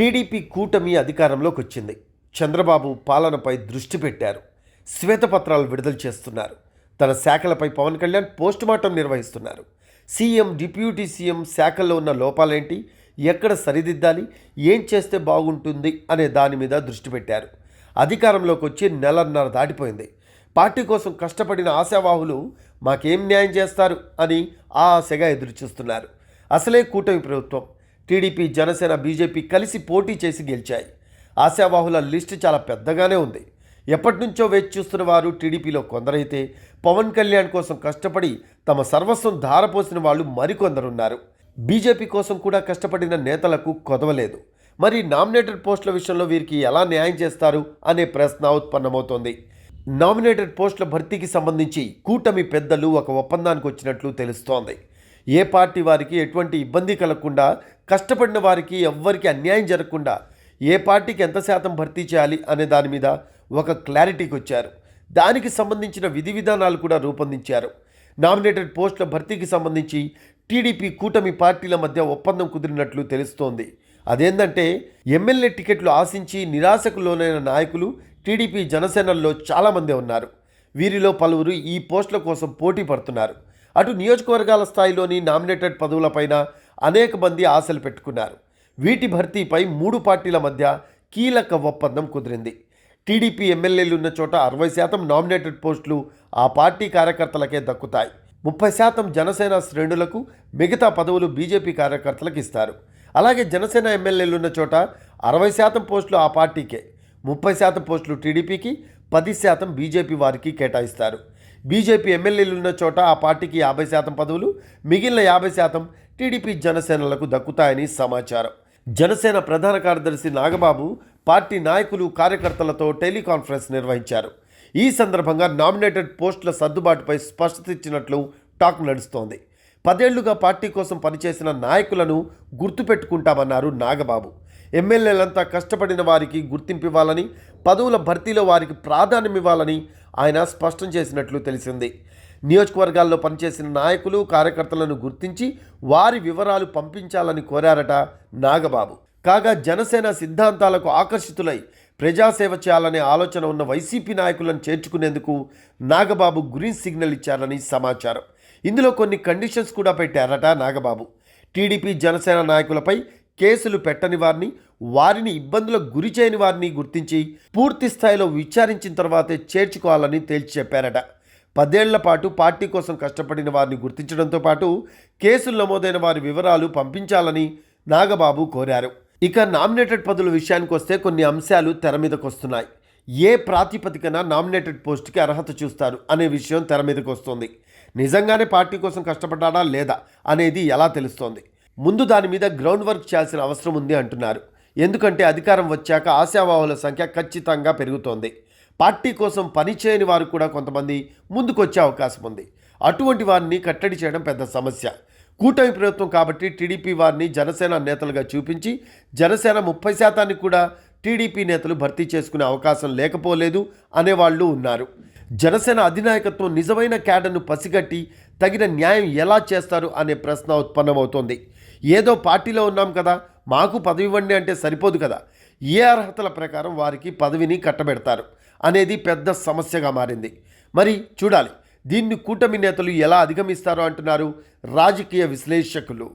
TDP కూటమి అధికారంలోకి వచ్చింది. చంద్రబాబు పాలనపై దృష్టి పెట్టారు. శ్వేతపత్రాలు విడుదల చేస్తున్నారు. తన శాఖలపై పవన్ కళ్యాణ్ పోస్టుమార్టం నిర్వహిస్తున్నారు. సీఎం డిప్యూటీ సీఎం శాఖల్లో ఉన్న లోపాలేంటి? ఎక్కడ సరిదిద్దాలి? ఏం చేస్తే బాగుంటుంది? అనే దాని మీద దృష్టి పెట్టారు. అధికారంలోకి వచ్చి నెలన్నర దాటిపోయింది. పార్టీ కోసం కష్టపడిన ఆశావాహులు మాకేం న్యాయం చేస్తారు? అని ఆశగా ఎదురుచూస్తున్నారు. అసలే కూటమి ప్రభుత్వం టీడీపీ జనసేన బీజేపీ కలిసి పోటీ చేసి గెలిచాయి. ఆశావాహుల లిస్టు చాలా పెద్దగానే ఉంది. ఎప్పటి నుంచో వేచి చూస్తున్న వారు టీడీపీలో కొందరైతే పవన్ కళ్యాణ్ కోసం కష్టపడి తమ సర్వస్వం ధారపోసిన వాళ్ళు మరికొందరున్నారు. బీజేపీ కోసం కూడా కష్టపడిన నేతలకు కొదవలేదు. మరి నామినేటెడ్ పోస్టుల విషయంలో వీరికి ఎలా న్యాయం చేస్తారు అనే ప్రశ్న ఉత్పన్నమవుతోంది. నామినేటెడ్ పోస్టుల భర్తీకి సంబంధించి కూటమి పెద్దలు ఒక ఒప్పందానికి వచ్చినట్లు తెలుస్తోంది. ఏ పార్టీ వారికి ఎటువంటి ఇబ్బంది కలగకుండా కష్టపడిన వారికి ఎవ్వరికి అన్యాయం జరగకుండా ఏ పార్టీకి ఎంత శాతం భర్తీ చేయాలి అనే దాని మీద ఒక క్లారిటీకి వచ్చారు. దానికి సంబంధించిన విధి విధానాలు కూడా రూపొందించారు. నామినేటెడ్ పోస్టుల భర్తీకి సంబంధించి టీడీపీ కూటమి పార్టీల మధ్య ఒప్పందం కుదిరినట్లు తెలుస్తోంది. అదేంటంటే ఎమ్మెల్యే టికెట్లు ఆశించి నిరాశకు లోనైన నాయకులు టీడీపీ జనసేనల్లో చాలామంది ఉన్నారు. వీరిలో పలువురు ఈ పోస్టుల కోసం పోటీ పడుతున్నారు. అటు నియోజకవర్గాల స్థాయిలోని నామినేటెడ్ పదవులపైన అనేక మంది ఆశలు పెట్టుకున్నారు. వీటి భర్తీపై మూడు పార్టీల మధ్య కీలక ఒప్పందం కుదిరింది. టీడీపీ ఎమ్మెల్యేలు ఉన్న చోట అరవై శాతం నామినేటెడ్ పోస్టులు ఆ పార్టీ కార్యకర్తలకే దక్కుతాయి. ముప్పై శాతం జనసేన శ్రేణులకు మిగతా పదవులు బీజేపీ కార్యకర్తలకు ఇస్తారు. అలాగే జనసేన ఎమ్మెల్యేలు ఉన్న చోట అరవై శాతం పోస్టులు ఆ పార్టీకే ముప్పై శాతం పోస్టులు టీడీపీకి పది శాతం బీజేపీ వారికి కేటాయిస్తారు. బీజేపీ ఎమ్మెల్యేలు ఉన్న చోట ఆ పార్టీకి యాభై శాతం పదవులు మిగిలిన యాభై శాతం టీడీపీ జనసేనలకు దక్కుతాయని సమాచారం. జనసేన ప్రధాన కార్యదర్శి నాగబాబు పార్టీ నాయకులు కార్యకర్తలతో టెలికాన్ఫరెన్స్ నిర్వహించారు. ఈ సందర్భంగా నామినేటెడ్ పోస్టుల సర్దుబాటుపై స్పష్టత ఇచ్చినట్లు టాక్ నడుస్తోంది. పదేళ్ళుగా పార్టీ కోసం పనిచేసిన నాయకులను గుర్తుపెట్టుకుంటామన్నారు నాగబాబు. ఎమ్మెల్యేలంతా కష్టపడిన వారికి గుర్తింపు ఇవ్వాలని పదవుల భర్తీలో వారికి ప్రాధాన్యం ఇవ్వాలని ఆయన స్పష్టం చేసినట్లు తెలిసింది. నియోజకవర్గాల్లో పనిచేసిన నాయకులు కార్యకర్తలను గుర్తించి వారి వివరాలు పంపించాలని కోరారట నాగబాబు. కాగా జనసేన సిద్ధాంతాలకు ఆకర్షితులై ప్రజాసేవ చేయాలనే ఆలోచన ఉన్న వైసీపీ నాయకులను చేర్చుకునేందుకు నాగబాబు గ్రీన్ సిగ్నల్ ఇచ్చారని సమాచారం. ఇందులో కొన్ని కండిషన్స్ కూడా పెట్టారట నాగబాబు. టీడీపీ జనసేన నాయకులపై కేసులు పెట్టని వారిని వారిని ఇబ్బందులకు గురి చేయని వారిని గుర్తించి పూర్తి స్థాయిలో విచారించిన తర్వాతే చేర్చుకోవాలని తేల్చి చెప్పారట. పదేళ్ళ పాటు పార్టీ కోసం కష్టపడిన వారిని గుర్తించడంతో పాటు కేసులు నమోదైన వారి వివరాలు పంపించాలని నాగబాబు కోరారు. ఇక నామినేటెడ్ పదవుల విషయానికి వస్తే కొన్ని అంశాలు తెర మీదకు వస్తున్నాయి. ఏ ప్రాతిపదికన నామినేటెడ్ పోస్ట్కి అర్హత చూస్తారు అనే విషయం తెర మీదకు వస్తుంది. నిజంగానే పార్టీ కోసం కష్టపడ్డాడా లేదా అనేది ఎలా తెలుస్తోంది? ముందు దాని మీద గ్రౌండ్ వర్క్ చేయాల్సిన అవసరం ఉంది అంటున్నారు. ఎందుకంటే అధికారం వచ్చాక ఆశావాహుల సంఖ్య ఖచ్చితంగా పెరుగుతోంది. పార్టీ కోసం పనిచేయని వారు కూడా కొంతమంది ముందుకొచ్చే అవకాశం ఉంది. అటువంటి వారిని కట్టడి చేయడం పెద్ద సమస్య. కూటమి ప్రభుత్వం కాబట్టి టీడీపీ వారిని జనసేన నేతలుగా చూపించి జనసేన ముప్పై శాతాన్ని కూడా టీడీపీ నేతలు భర్తీ చేసుకునే అవకాశం లేకపోలేదు అనేవాళ్ళు ఉన్నారు. జనసేన అధినాయకత్వం నిజమైన క్యాడర్ను పసిగట్టి తగిన న్యాయం ఎలా చేస్తారు అనే ప్రశ్న ఉత్పన్నమవుతోంది. ఏదో పార్టీలో ఉన్నాం కదా మాకు పదవి ఇవ్వండి అంటే సరిపోదు కదా. ఏ అర్హతల ప్రకారం వారికి పదవిని కట్టబెడతారు అనేది పెద్ద సమస్యగా మారింది. మరి చూడాలి దీన్ని కూటమి నేతలు ఎలా అధిగమిస్తారో అంటున్నారు రాజకీయ విశ్లేషకులు.